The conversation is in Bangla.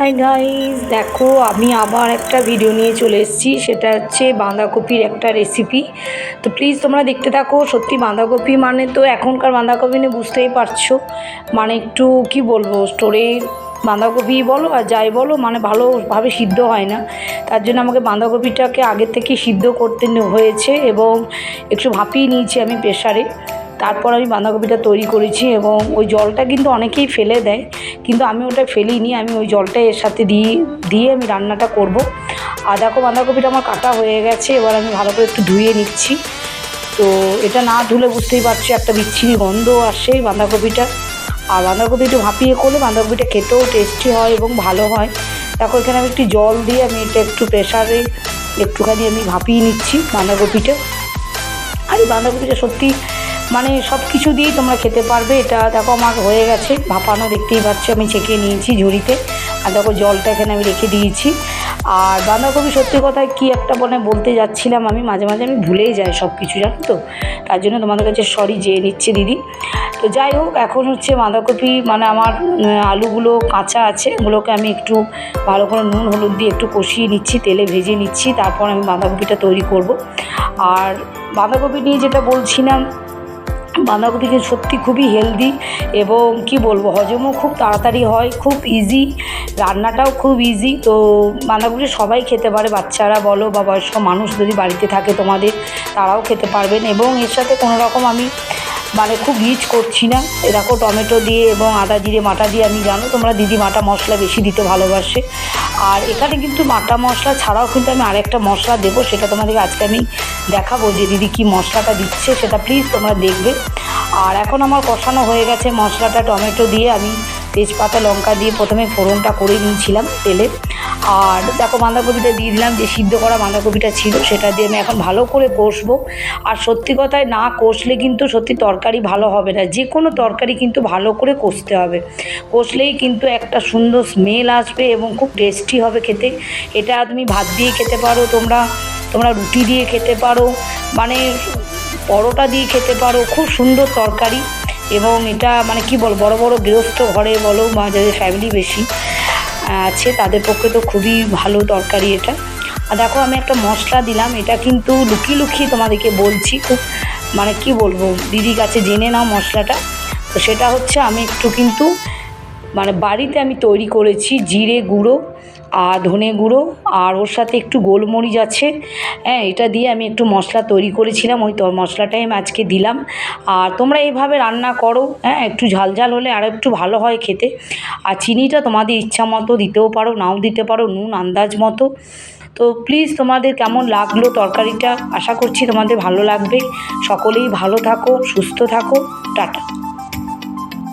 হাই গাইস দেখো, আমি আবার একটা ভিডিও নিয়ে চলে এসেছি। সেটা হচ্ছে বাঁধাকপির একটা রেসিপি তো প্লিজ তোমরা দেখতে থাকো, সত্যি বাঁধাকপি মানে তো এখনকার বাঁধাকপি নিয়ে বুঝতেই পারছ। মানে একটু কি বলব স্টোরে বাঁধাকপি বলো আর যাই বলো মানে ভালোভাবে সিদ্ধ হয় না। তার জন্য আমাকে বাঁধাকপিটাকে আগে থেকে সিদ্ধ করতে হয়েছে এবং একটু ভাপিয়ে নিয়েছি আমি প্রেশারে তারপর আমি বাঁধাকপিটা তৈরি করেছি এবং ওই জলটা কিন্তু অনেকেই ফেলে দেয়। কিন্তু আমি ওটা ফেলিনি, আমি ওই জলটা এর সাথে দিয়ে দিয়ে আমি রান্নাটা করব। আর দেখো বাঁধাকপিটা আমার কাটা হয়ে গেছে, এবার আমি ভালো করে একটু ধুয়ে নিচ্ছি। তো এটা না ধুলে বুঝতেই পারছি, একটা বিচ্ছিরি গন্ধ আসে বাঁধাকপিটা। আর বাঁধাকপি একটু ভাপিয়ে করলে বাঁধাকপিটা খেতেও টেস্টি হয় এবং ভালো হয়। দেখো, এখানে আমি একটু জল দিয়ে আমি এটা একটু প্রেশারে একটুখানি আমি ভাপিয়ে নিচ্ছি বাঁধাকপিটা। আর এই বাঁধাকপিটা সত্যি মানে সব কিছু দিয়েই তোমরা খেতে পারবে। এটা দেখো আমার হয়ে গেছে। ভাপানো দেখতেই পাচ্ছ, আমি ছেঁকে নিয়েছি ঝুড়িতে। আর দেখো জলটা এখানে আমি রেখে দিয়েছি। আর বাঁধাকপি সত্যি কথা কি একটা মানে বলতে যাচ্ছিলাম আমি, মাঝে মাঝে আমি ভুলেই যাই সব কিছু জানো তো? তার জন্য তোমাদের কাছে সরি যেয়ে নিচ্ছি দিদি। তো যাই হোক, এখন হচ্ছে বাঁধাকপি মানে আমার আলুগুলো কাঁচা আছে। ওগুলোকে আমি একটু ভালো করে নুন, হলুদ দিয়ে একটু কষিয়ে নিচ্ছি, তেলে ভেজে নিচ্ছি। তারপর আমি বাঁধাকপিটা তৈরি করব। আর বাঁধাকপি নিয়ে যেটা বলছিলাম বাঁধাকপি সত্যি খুবই হেলদি এবং কি বলব, হজমও খুব তাড়াতাড়ি হয়, খুব ইজি রান্নাটাও খুব ইজি তো বাঁধাকপি সবাই খেতে পারে, বাচ্চারা বলো বা বয়স্ক মানুষ যদি বাড়িতে থাকে তোমাদের, তারাও খেতে পারবেন। এবং এর সাথে কোনো রকম আমি মানে খুব রিচ করছি না। এরকম টমেটো দিয়ে এবং আদা জিরে, মাটা দিয়ে আমি জানো তোমরা দিদি মাটা মশলা বেশি দিতে ভালোবাসে। আর এখানে কিন্তু মাটা মশলা ছাড়াও কিন্তু আমি আরেকটা মশলা দেবো, সেটা তোমাদেরকে আজকে আমি দেখাবো যে দিদি কি মশলাটা দিচ্ছে, সেটা প্লিজ তোমরা দেখবে। আর এখন আমার কষানো হয়ে গেছে মশলাটা, টমেটো দিয়ে আমি তেজপাতা, লঙ্কা দিয়ে প্রথমে ফোড়নটা করে নিয়েছিলাম তেলে। আর দেখো বাঁধাকপিটা দিয়ে দিলাম, যে সিদ্ধ করা বাঁধাকপিটা ছিল সেটা দিয়ে আমি এখন ভালো করে কষবো। আর সত্যি কথায় না কষলে কিন্তু সত্যি তরকারি ভালো হবে না, যে কোনো তরকারি কিন্তু ভালো করে কষতে হবে। কষলেই কিন্তু একটা সুন্দর স্মেল আসবে এবং খুব টেস্টি হবে খেতে। এটা তুমি ভাত দিয়ে খেতে পারো, তোমরা তোমরা রুটি দিয়ে খেতে পারো মানে পরোটা দিয়ে খেতে পারো, খুব সুন্দর তরকারি। এবং এটা মানে কি বল, বড় বড় গৃহস্থ ঘরে বলো বা যাদের ফ্যামিলি বেশি আছে, তাদের পক্ষে তো খুবই ভালো তরকারি এটা। আর দেখো, আমি একটা মশলা দিলাম, এটা কিন্তু লুকিয়ে লুকিয়ে তোমাদেরকে বলছি খুব মানে কি বলব দিদির কাছে জেনে নাও মশলাটা। তো সেটা হচ্ছে আমি একটু কিন্তু মানে বাড়িতে আমি তৈরি করেছি জিরে গুঁড়ো আর ধনে গুঁড়ো, আর ওর সাথে একটু গোলমরিচ আছে। হ্যাঁ এটা দিয়ে আমি একটু মশলা তৈরি করেছিলাম, ওই তো মশলাটাই আমি আজকে দিলাম। আর তোমরা এইভাবে রান্না করো হ্যাঁ একটু ঝাল ঝাল হলে আরও একটু ভালো হয় খেতে। আর চিনিটা তোমাদের ইচ্ছা মতো দিতেও পারো, নাও দিতে পারো, নুন আন্দাজ মতো। তো প্লিজ তোমাদের কেমন লাগল তরকারিটা? আশা করছি তোমাদের ভালো লাগবে। সকলেই ভালো থাকো, সুস্থ থাকো, টাটা।